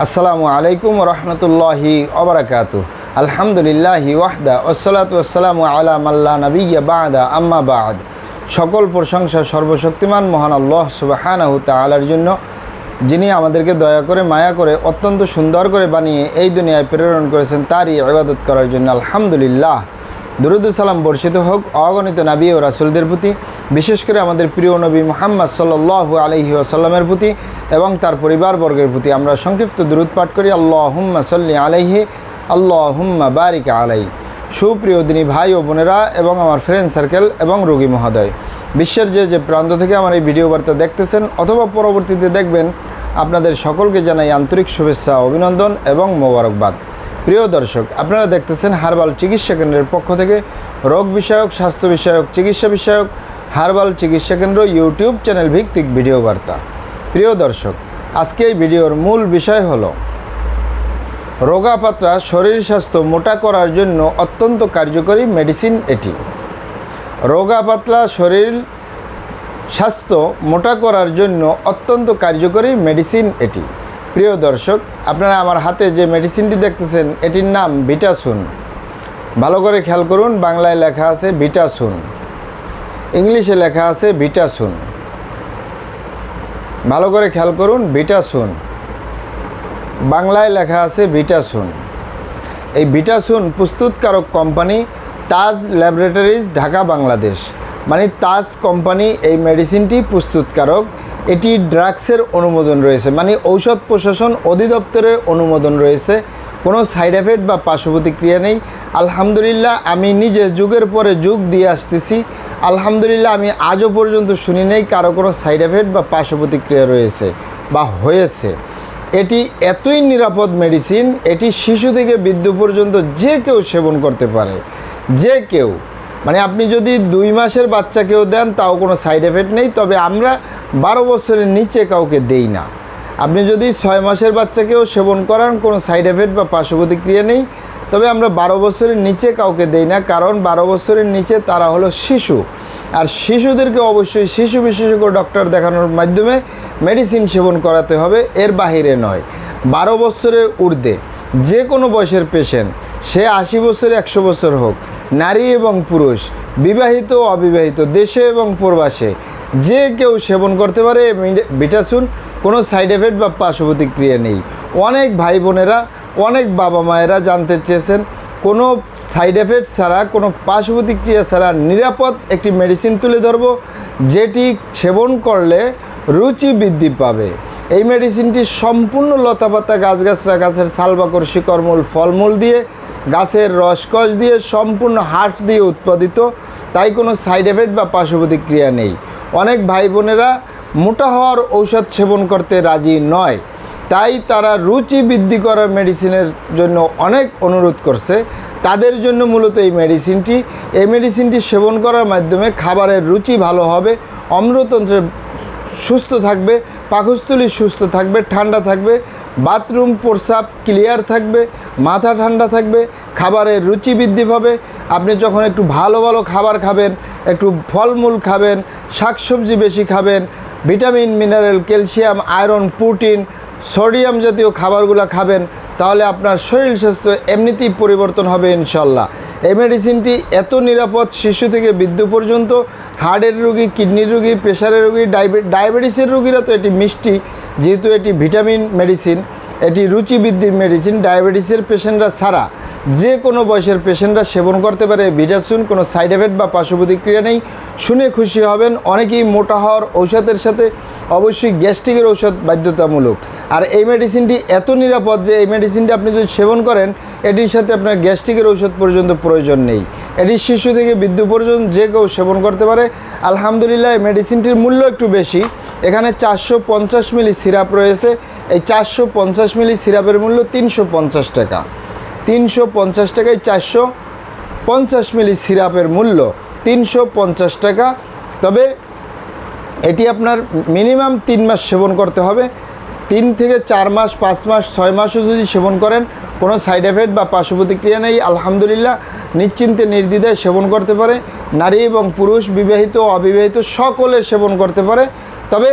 আসসালামু আলাইকুম রহমতুল্লাহি অবরাকাতু আলহামদুলিল্লাহি ওয়াহদা ওসলাত ওসালামু আলা মাল্লা নবিয়া বাদা, আম্মা বাদ। সকল প্রশংসা সর্বশক্তিমান মহান আল্লাহ সুবাহানাহু তালার জন্য, যিনি আমাদেরকে দয়া করে, মায়া করে, অত্যন্ত সুন্দর করে বানিয়ে এই দুনিয়ায় প্রেরণ করেছেন, তারই ইবাদত করার জন্য আলহামদুলিল্লাহ। দুরুদ সালাম বর্ষিত হোক, অগণিত নাবী ও রাসুলদের প্রতি বিশেষ করে আমাদের প্রিয় নবী মোহাম্মদ সাল্লু আলহি আসাল্লামের প্রতি এবং তার পরিবারবর্গের প্রতি আমরা সংক্ষিপ্ত দুরুদ পাঠ করি আল্লাহ হুম্মা সাল্লি আলাইহি আল্লাহ হুম্মা বারিকা আলাই সুপ্রিয় দিনী ভাই ও বোনেরা এবং আমার ফ্রেন্ড সার্কেল এবং রোগী মহোদয়, বিশ্বের যে যে প্রান্ত থেকে আমার এই ভিডিও বার্তা দেখতেছেন অথবা পরবর্তীতে দেখবেন, আপনাদের সকলকে জানাই আন্তরিক শুভেচ্ছা, অভিনন্দন এবং মোবারকবাদ। প্রিয় দর্শক, আপনারা দেখতেছেন হারবাল চিকিৎসা কেন্দ্রের পক্ষ থেকে রোগ বিষয়ক, স্বাস্থ্য বিষয়ক, চিকিৎসা বিষয়ক হারবাল চিকিৎসা কেন্দ্র, ইউটিউব চ্যানেল ভিত্তিক ভিডিও বার্তা। প্রিয় দর্শক, আজকে এই ভিডিওর মূল বিষয় হলো, রোগাপাত্রা শরীর স্বাস্থ্য মোটা করার জন্য অত্যন্ত কার্যকরী মেডিসিন এটি। রোগা পাতলা শরীর স্বাস্থ্য মোটা করার জন্য অত্যন্ত কার্যকরী মেডিসিন এটি। প্রিয় দর্শক, আপনারা আমার হাতে যে মেডিসিনটি দেখতেছেন, এটির নাম ভিটাসুন। ভালো করে খেয়াল করুন, বাংলায় লেখা আছে ভিটাসুন। ইংলিশে লেখা আছে ভিটাসুন ভালো করে খেয়াল করুন ভিটাসুন বাংলায় লেখা আছে ভিটাসুন এই ভিটাসুন প্রস্তুতকারক কোম্পানি তাজ ল্যাবরেটরিজ, ঢাকা, বাংলাদেশ। মানে তাজ কোম্পানি এই মেডিসিনটি প্রস্তুতকারক। এটি ড্রাগসের অনুমোদন রয়েছে। মানে ঔষধ প্রশাসন অধিদপ্তরের অনুমোদন রয়েছে। কোনো সাইড এফেক্ট বা পার্শ্ব প্রতিক্রিয়া নেই। আলহামদুলিল্লাহ, আমি নিজে যুগের পরে যুগ দিয়ে আসতেছি। আলহামদুলিল্লাহ, আমি আজও পর্যন্ত শুনি নেই কারও কোনো সাইড এফেক্ট বা পার্শ্ব প্রতিক্রিয়া রয়েছে বা হয়েছে। এটি এতই নিরাপদ মেডিসিন এটি শিশু থেকে বৃদ্ধ পর্যন্ত যে কেউ সেবন করতে পারে। যে কেউ মানে আপনি যদি দুই মাসের বাচ্চাকেও দেন, তাও কোনো সাইড এফেক্ট নেই, তবে আমরা বারো বছরের নিচে কাউকে দেই না। আপনি যদি ছয় মাসের বাচ্চাকেও সেবন করান, কোনো সাইড এফেক্ট বা পার্শ্ব প্রতিক্রিয়া নেই তবে আমরা বারো বছরের নিচে কাউকে দেই না, কারণ বারো বছরের নিচে তারা হলো শিশু। আর শিশুদেরকে অবশ্যই শিশু বিশেষজ্ঞ ডক্টর দেখানোর মাধ্যমে মেডিসিন সেবন করাতে হবে, এর বাহিরে নয়। বারো বছরের ঊর্ধ্বে যে কোনো বয়সের পেশেন্ট সে আশি বছর, একশো বছর হোক, নারী এবং পুরুষ, বিবাহিত অবিবাহিত, দেশে এবং প্রবাসে, যে কেউ সেবন করতে পারে বিটাসুন কোনো সাইড এফেক্ট বা পার্শ্ব প্রতিক্রিয়া নেই। অনেক ভাই বোনেরা অনেক বাবা মায়েরা জানতে চেয়েছেন, কোনো সাইড এফেক্ট ছাড়া, কোনো পার্শ্ব প্রতিক্রিয়া ছাড়া নিরাপদ একটি মেডিসিন তুলে ধরবো, যেটি সেবন করলে রুচি বৃদ্ধি পাবে। এই মেডিসিনটি সম্পূর্ণ লতাপাতা গাছগাছরা গাছের শালবাকর শিকড়মূল, ফলমূল দিয়ে, গাছের রসকস দিয়ে, সম্পূর্ণ হার্স দিয়ে উৎপাদিত। তাই কোনো সাইড এফেক্ট বা পার্শ্ব প্রতিক্রিয়া নেই। অনেক ভাই বোনেরা মোটা হওয়ার ঔষধ সেবন করতে রাজি নয়। তাই তারা রুচি বৃদ্ধি করার মেডিসিনের জন্য অনেক অনুরোধ করছে। তাদের জন্য মূলত এই মেডিসিনটি এই মেডিসিনটি সেবন করার মাধ্যমে খাবারের রুচি ভালো হবে, অম্লতন্ত্রে সুস্থ থাকবে, পাকস্থলী সুস্থ থাকবে, ঠান্ডা থাকবে, বাথরুম প্রস্রাব ক্লিয়ার থাকবে, মাথা ঠান্ডা থাকবে, খাবারের রুচি বৃদ্ধি পাবে। আপনি যখন একটু ভালো ভালো খাবার খাবেন, একটু ফলমূল খাবেন, শাকসবজি বেশি খাবেন, vitamin mineral calcium iron protein sodium জাতীয় খাবারগুলো খাবেন, তাহলে আপনার শরীর স্বাস্থ্য এমনিতেই পরিবর্তন হবে ইনশাল্লাহ। এই মেডিসিনটি এত নিরাপদ শিশু থেকে বৃদ্ধ পর্যন্ত হার্টের রুগী, কিডনির রুগী, প্রেশারের রুগী ডায়াবেটিসের রুগীরা তো এটি মিষ্টি, যেহেতু এটি ভিটামিন মেডিসিন, এটি রুচি বৃদ্ধির মেডিসিন, ডায়াবেটিসের পেশেন্টরা ছাড়া। যে কোনো বয়সের পেশেন্টরা সেবন করতে পারে ভিটাসুন কোনো সাইড এফেক্ট বা পার্শ্ব প্রতিক্রিয়া নেই। শুনে খুশি হবেন, অনেকেই মোটা হওয়ার ঔষধের সাথে অবশ্যই গ্যাস্ট্রিকের ঔষধ বাধ্যতামূলক। আর এই মেডিসিনটি এত নিরাপদ যে এই মেডিসিনটি আপনি যদি সেবন করেন, এটির সাথে আপনার গ্যাস্ট্রিকের ঔষধ পর্যন্ত প্রয়োজন নেই। এটি শিশু থেকে বৃদ্ধ পর্যন্ত যে কেউ সেবন করতে পারে। আলহামদুলিল্লাহ, এই মেডিসিনটির মূল্য একটু বেশি। এখানে চারশো পঞ্চাশ মিলি সিরাপ রয়েছে। এই চারশো পঞ্চাশ মিলি সিরাপের মূল্য তিনশো পঞ্চাশ টাকা। তিনশো পঞ্চাশ টাকায় চারশো পঞ্চাশ মিলি সিরাপের মূল্য তিনশো পঞ্চাশ টাকা। তবে এটি আপনার মিনিমাম তিন মাস সেবন করতে হবে। তিন থেকে চার মাস, পাঁচ মাস, ছয় মাসও যদি সেবন করেন, কোনো সাইড এফেক্ট বা পার্শ্ব প্রতিক্রিয়া নেই। আলহামদুলিল্লাহ, নিশ্চিন্তে নির্দ্বিধায় সেবন করতে পারে। নারী এবং পুরুষ, বিবাহিত অবিবাহিত, সকলে সেবন করতে পারে। তবে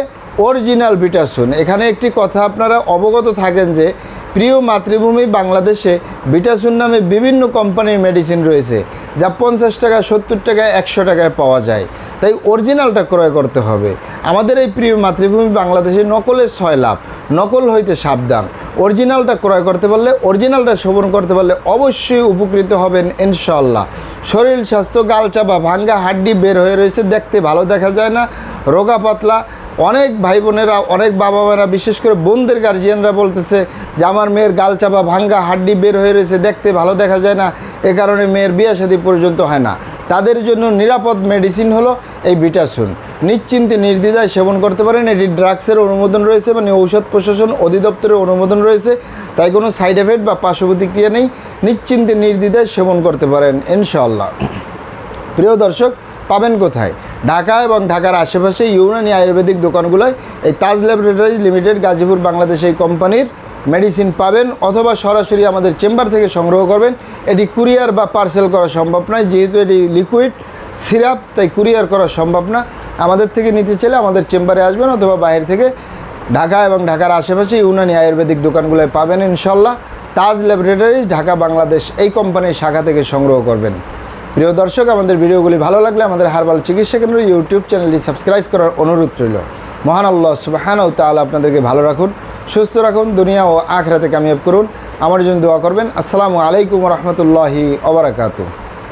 অরিজিনাল ভিটাসুন, এখানে একটি কথা আপনারা অবগত থাকেন যে প্রিয় মাতৃভূমি বাংলাদেশে বিটাসুন নামে বিভিন্ন কোম্পানির মেডিসিন রয়েছে, যা পঞ্চাশ টাকা, সত্তর টাকা, একশো টাকায় পাওয়া যায়। তাই অরিজিনালটা ক্রয় করতে হবে। আমাদের এই প্রিয় মাতৃভূমি বাংলাদেশে নকলের ছয় লাভ, নকল হইতে সাবধান। অরিজিনালটা ক্রয় করতে পারলে অরিজিনালটা শোভন করতে পারলে অবশ্যই উপকৃত হবেন ইনশাল্লাহ শরীর, স্বাস্থ্য, গালচাপা, ভাঙ্গা হাড্ডি বের হয়ে রয়েছে, দেখতে ভালো দেখা যায় না, রোগা পাতলা অনেক ভাই বোনেরা, অনেক বাবা মায়েরা, বিশেষ করে বোনদের গার্জিয়ানরা বলতেছে যে, আমার মেয়ের গাল চাপা, ভাঙ্গা হাড্ডি বের হয়ে রয়েছে, দেখতে ভালো দেখা যায় না, এ কারণে মেয়ের বিয়ে শাদী পর্যন্ত হয় না। তাদের জন্য নিরাপদ মেডিসিন হলো এই বিটাসুন নিশ্চিন্তে, নির্দ্বিধায় সেবন করতে পারেন। এটি ড্রাগসের অনুমোদন রয়েছে মানে ঔষধ প্রশাসন অধিদপ্তরের অনুমোদন রয়েছে, তাই কোনো সাইড এফেক্ট বা পার্শ্ব নেই। নিশ্চিন্তে, নির্দ্বিধায় সেবন করতে পারেন ইনশাল্লাহ প্রিয় দর্শক পাবেন কোথায়? ঢাকা এবং ঢাকার আশেপাশে ইউনানি আয়ুর্বেদিক দোকানগুলোয় এই তাজ ল্যাবরেটরিজ লিমিটেড গাজীপুর, বাংলাদেশ এই কোম্পানির মেডিসিন পাবেন অথবা সরাসরি আমাদের চেম্বার থেকে সংগ্রহ করবেন। এটি কুরিয়ার বা পার্সেল করা সম্ভব নয়, যেহেতু এটি লিকুইড সিরাপ, তাই কুরিয়ার করা সম্ভব না। আমাদের থেকে নিতে চাইলে আমাদের চেম্বারে আসবেন অথবা বাইরে থেকে ঢাকা এবং ঢাকার আশেপাশে ইউনানি আয়ুর্বেদিক দোকানগুলোয় পাবেন ইনশাল্লাহ। তাজ ল্যাবরেটরিজ ঢাকা, বাংলাদেশ এই কোম্পানির শাখা থেকে সংগ্রহ করবেন। প্রিয় দর্শক, আমাদের ভিডিওগুলি ভালো লাগলে আমাদের হারবাল চিকিৎসা কেন্দ্র ইউটিউব চ্যানেলটি সাবস্ক্রাইব করার অনুরোধ রইল। মহান আল্লাহ সুবাহান ও তাহলে আপনাদেরকে ভালো রাখুন, সুস্থ রাখুন, দুনিয়া ও আখরাতে কামিয়াব করুন। আমার জন্য দোয়া করবেন। আসসালামু আলাইকুম রহমতুল্লাহি ওবরাকাতু